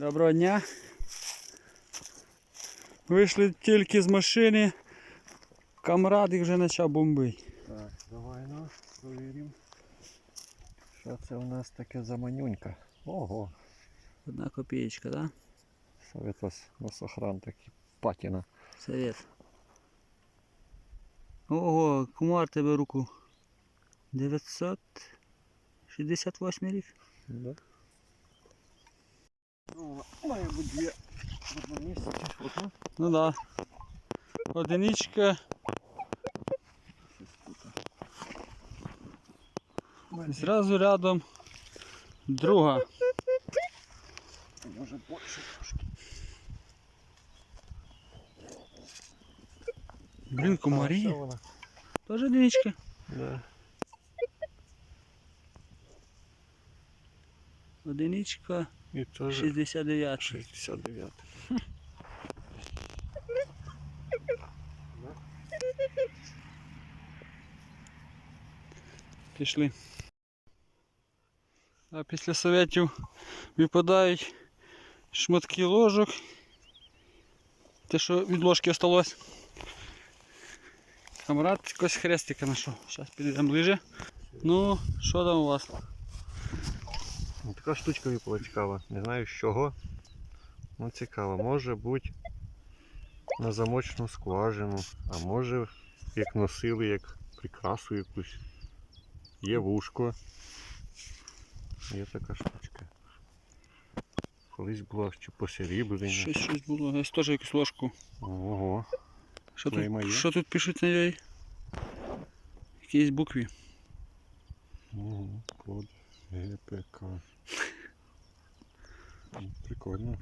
Доброго дня. Вийшли тільки з машини. Камрад їх вже почав бомбити. Так, давай ну, провіримо. Що це у нас таке за манюнька? Ого, Одна копієчка, так? Да? совет вас носохран такий. Патіна. Совет. Ого, кумар тебе руку. 968 рік. Да. Ну, має бути дві в одному місці. Одна. Ну да. Одиничка. І Зразу рядом друга. Може більше трошки. Блін, комарі. що? Тоже одиничка. Да. Одиничка І теж 69. 69. Пішли. А після советів випадають шматки ложок. Те, що від ложки осталось. Камрад якось хрестика знайшов. Зараз підійдемо ближе. Ну, що там у вас? Така штучка випала цікава. Не знаю з чого. Ну цікаво. Може бути на замочну скважину, а може як носили, як прикрасу якусь. Є вушко. Є така штучка. Колись була ще посеріблення. Щось, щось було. Ось теж якусь ложку. Ого. Що Клейма тут, є? що тут пишуть на ній? Якісь букві. Ого. Код ГПК. Ну, Прикольно.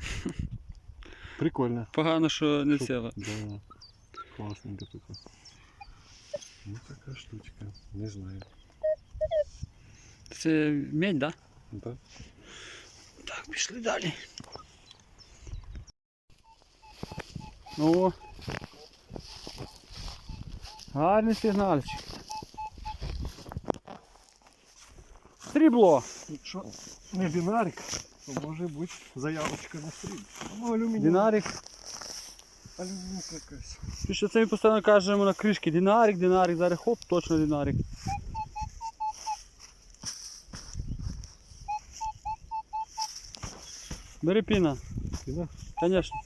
Прикольно. Погано, що не ціла. Да. Класненько така. Ну така штучка. Не знаю. Це медь, так? Да? Так, пішли далі. О. Гарний сигнальчик. Срібло. Якщо не динарик, то може бути заявочка на стріль. Ну, алюміній. Динарик. Алюмінійка якась. Ти що це ми постійно кажемо на кришки. Динарик, динарик, зараз хоп, точно динарик. Бери піна, Піна? звісно.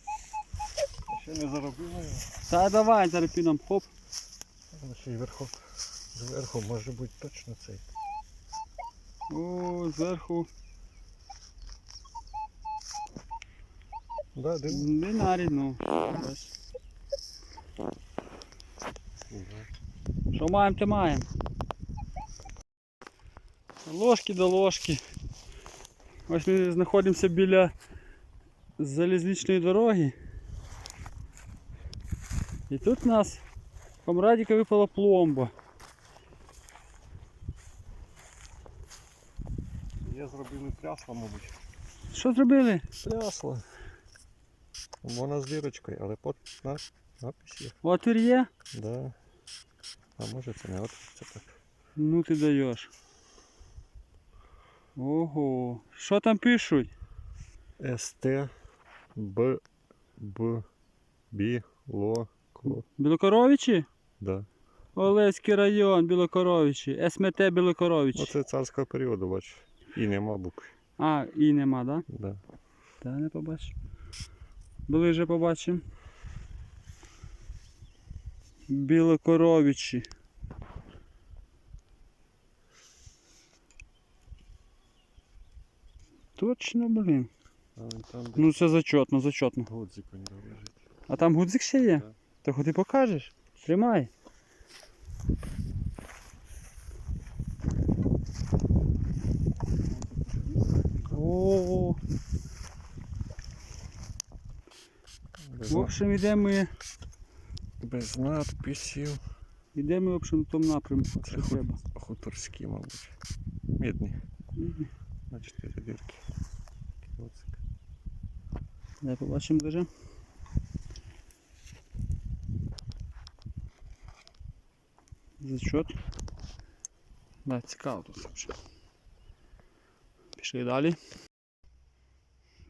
Ще не заробила його. Та давай зараз піном, хоп. Ще й верху. Зверху може бути точно цей. О, зверху. Да, дим. Динарій, ну. Що маємо, те маємо. Ложки до ложки. Ось ми знаходимося біля залізничної дороги. І тут у нас комрадіка випала пломба. Зробили мабуть. Що зробили? Трясло. Вона з дірочкою, але под на, напис є. Отвір є? Да. А може це не от це так. Ну ти даєш. Ого. Що там пишуть? СТ Б Б Бі Ло. Білокоровичі? Да. Олеський район, Білокоровичі. СМТ Білокоровичі. Оце царського періоду, бач. І нема букв. А, і нема, да? Да. Та не побачу. Ближе побачимо. Білокоровичі. Точно, блін. А вон там де Ну це зачетно, зачетно. годзик у нього лежить. А там гудзик ще є? Так. То ходи покажеш. Тримай. О, Без, в общем, йдемо ми, без надписів. йдемо, в общем, в тому напрямку, Це що ху- треба. хуторські, мабуть. Мідні. Мгм. На чотири дірки. Дай побачимо ближе. Зачет. Да, цікаво тут. взагалі. Пішли далі.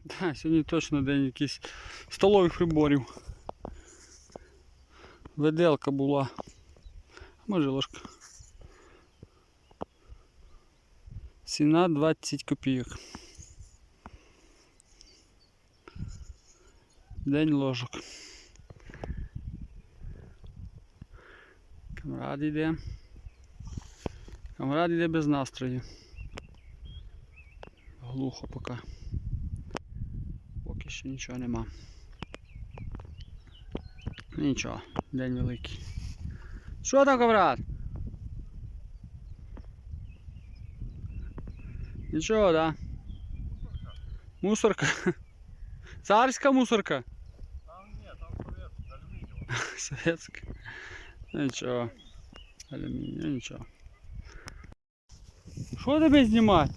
Так, сьогодні точно день якийсь столових приборів. Веделка була. А може ложка. Ціна 20 копійок. День ложок. Камрад йде. Камрад йде без настрою. Глухо поки. Поки що нічого нема. Нічого, день великий. Що там, камрад? Нічого, да? Мусорка. Царська мусорка. Там ні, там алюмінієва. Советська. Нічого. Алюміній, ну нічого. Що тебе знімати?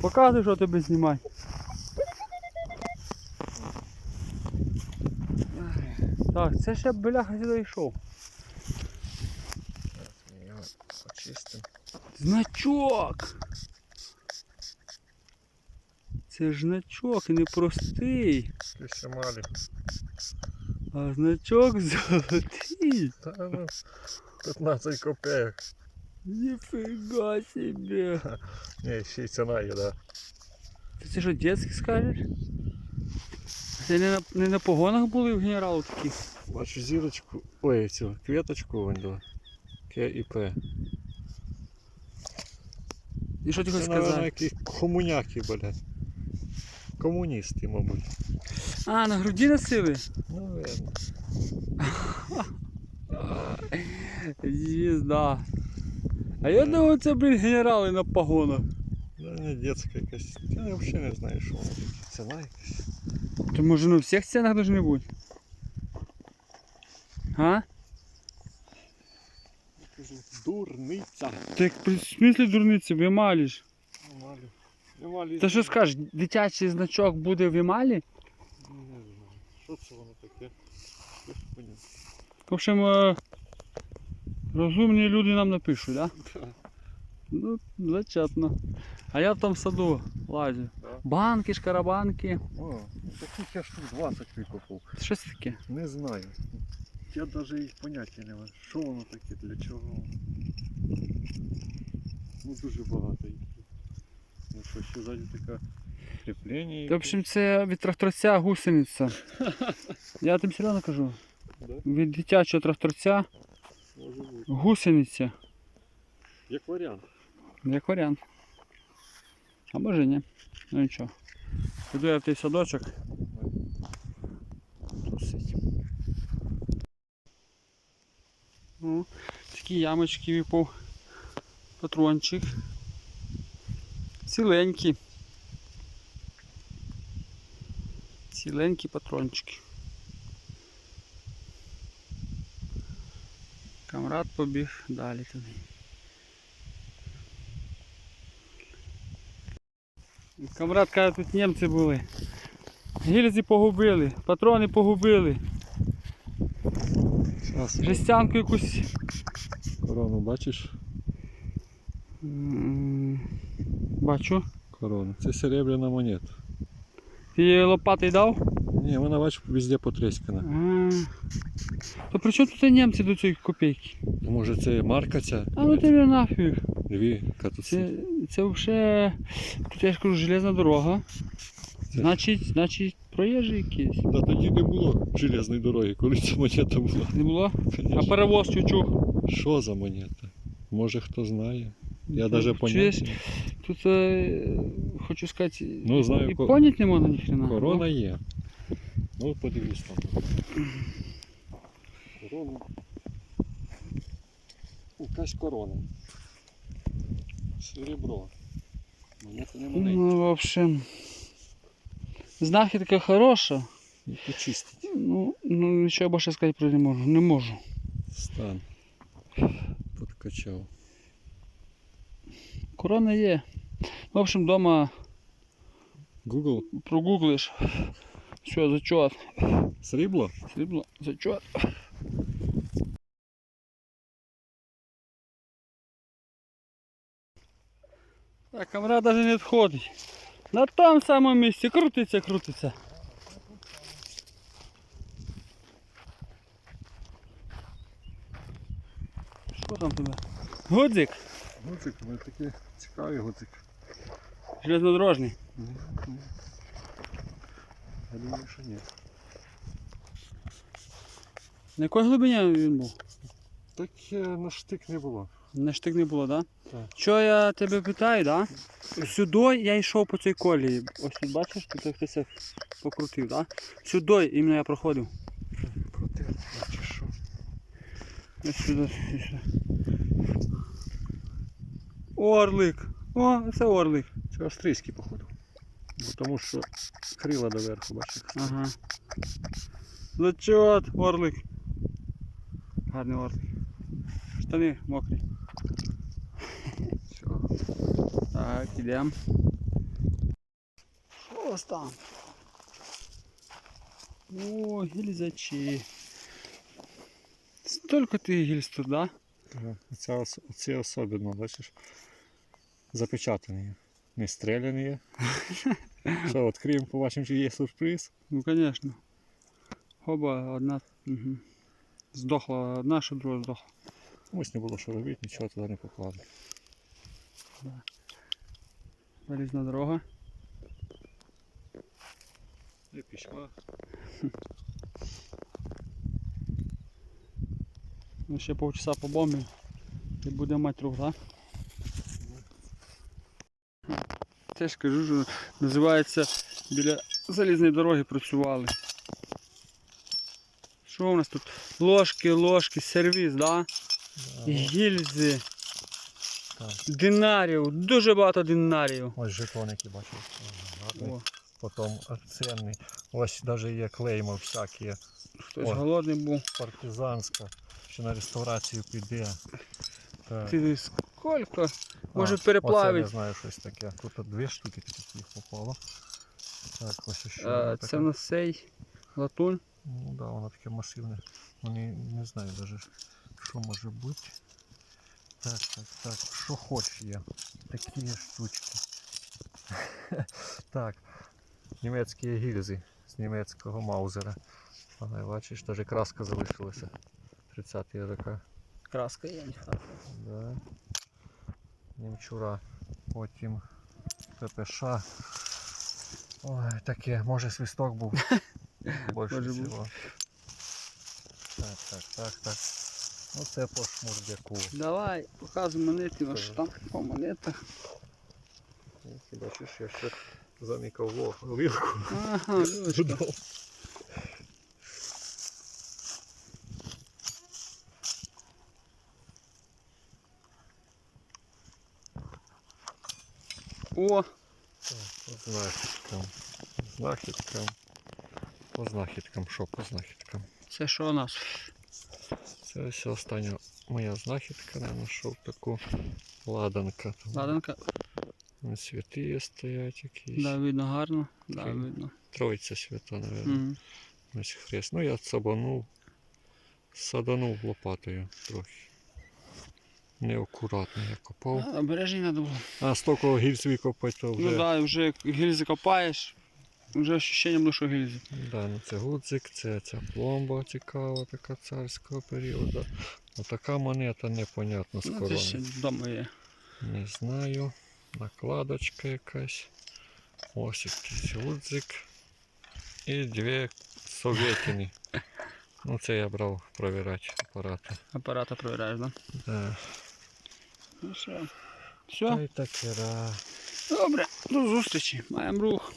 Показуй, що тебе знімати. Так, це ще бляха сюди йшов. Значок! Це ж значок і не простий, малі. а значок золотий. Та ну, 15 копеек. Ніфіга себе. Ні, ще й ціна є, да. Ти це що, дітський скажеш? Це не на, не на погонах були в генералу такі? Бачу зірочку. Ой, цю квіточку вон до. К і П. І що ти хочеш сказати? якісь комуняки, блядь. Комуністи, мабуть. А, на груді носили? Ну, видно. Звізда. А я думав, це, блін, генерали на погонах. Да, не детська якась. Я взагалі не знаю, що воно таке. Ціна якась. То може на всіх стінах должны бути? А? Кажу, дурниця. Так в смислі дурниці, в Ямалі ж. Немалі. Немалі. Та що скажеш, дитячий значок буде в Ямалі? Не знаю. Що це воно таке? Я ж поняв. В общем, е, розумні люди нам напишуть, да? Да. Ну, зачетно. А я там в саду лазю. Да. Банки, шкарабанки. О, таких я штук 20 викопав. Що це таке? Не знаю. Я навіть їх поняття не маю. Що воно таке, для чого? Ну дуже багато їх. Ну що, ще ззаді така кріплення. В общем, це від тракторця гусениця. Я тобі серйозно кажу. Да? Від дитячого тракторця. Гусениця. Як варіант. Як варіант. А може ні. Ну нічого. Піду я в той садочок. Тусить. О, такі ямочки випав. Патрончик. Ціленькі. Ціленькі патрончики. Камрад побіг далі туди. Камрад каже, тут німці були. Гільзи погубили, патрони погубили. Жестянку якусь. Корону бачиш? М, Бачу. Корону. Це серебряна монета. Ти її лопатою дав? Ні, вона бачу везде потріскана. А. То при чому тут німці до цієї копійки? Може це марка ця? А ну тебе нафіг. Дві, Це, це взагалі, тут я ж кажу, железна дорога. Це- Значить, значить, проїжджі якісь. Та тоді не було железної дороги, коли ця монета була. Не було? А Конечно. перевоз чучух. Що за монета? Може хто знає. Я Ну, навіть чуєш, поняття. Тут е, хочу сказати, Ну, знаю, і ко- поняти не можна ніхрена. Корона є. Ну подивись там. Корона. Якась корона. Серебро. Монета не маленька. Ну, в общем, знахідка хороша. Ну, Почистить. Ну, ну нічого більше сказати про не можу. Не можу. Стан. Подкачав. Корона є. В общем, вдома Google. прогуглиш. Все, зачет. Срібло? Срібло, зачет. Так, камера навіть не відходить. На тому самому місці. Крутиться, крутиться. Що там тебе? Гудзик. Гуцик, вони такі цікаві гуцик. Железнодорожний. Я думаю, що ні. На якій глибині він був? Так е, на штик не було. Не штик не було, так? Так. Що я тебе питаю, да? Сюди я йшов по цій колії. Ось тут бачиш, тут хтось покрутив, да? Сюди іменно я проходив. Проти, чи що? Ось сюди, сюди. Орлик. О, це орлик. Це австрійський, походу. Бо тому що крила доверху, бачиш. Ага. Зачет, орлик. Гарний орлик. Штани мокрі. Все. Так, ідемо. Що у вас там? О, гільзачі. Столько ти гільз тут, да? Це, ос- це особливо, бачиш. Запечатані. Не стріляні. Що, відкриємо, побачимо, чи є сюрприз. Ну, конечно. Оба одна. Угу. Здохла одна, що друга здохла. Ось не було що робити, нічого туди не поклали. Залізна дорога. І пішла. Ну, ще полчаса побомбимо. І буде мать рух, так? Теж кажу, що називається біля залізної дороги працювали. Що у нас тут? Ложки, ложки, сервіс, да? Гільзи, Так. Динарів, дуже багато динарів. Ось жетон, який бачив. О, Потім цінний. Ось навіть є клейма всякі. хтось О. голодний був. Партизанська. Що на реставрацію піде. Так. Ти скільки? Може Оце не знаю щось таке. Тут дві штуки таких попало. Так, ось ще. А, Це в нас латунь. Ну да, воно таке масивне. Ну, не, знаю даже, що може бути. Так, так, так. Що хоч є. Такі штучки. так. Німецькі гільзи з німецького маузера. Ага, бачиш, навіть краска залишилася. 30-ті роки. Краска є, ніхто. Да. Німчура. Потім ППШ. Ой, таке, може свисток був. Більше всього. Так, так, так, так. Ну це по шмурдяку. Давай, показуй монети, Скажи. там по монетах. Ну, Ти бачиш, я ще замікав ло- Ага. О, по знахідкам. Знахідкам. По знахідкам, що по знахідкам? це що у нас? Це ось остання моя знахідка, я знайшов таку ладанка. Там Ладанка, Святі стоять якісь. да, видно гарно. Да, видно. Троїця свята, мабуть. Угу. Ось хрест. Ну я сабанув. Саданув лопатою трохи. Неакуратно я копав. Обережні треба було. А стільки гільз викопати, то вже. Ну так, да, вже гільзи копаєш, вже ощущення було, що гільзи. Да, ну це гудзик, це ця пломба цікава, така царського періоду. Ну така монета непонятно з Ну, це ще вдома є. Не знаю. Накладочка якась. Ось якийсь гудзик. І дві совєтіни. Ну це я брав провірати апарати. Апарата провіряєш, да? Да. Ну Та все, й таке, да. добре, до зустрічі, маємо рух.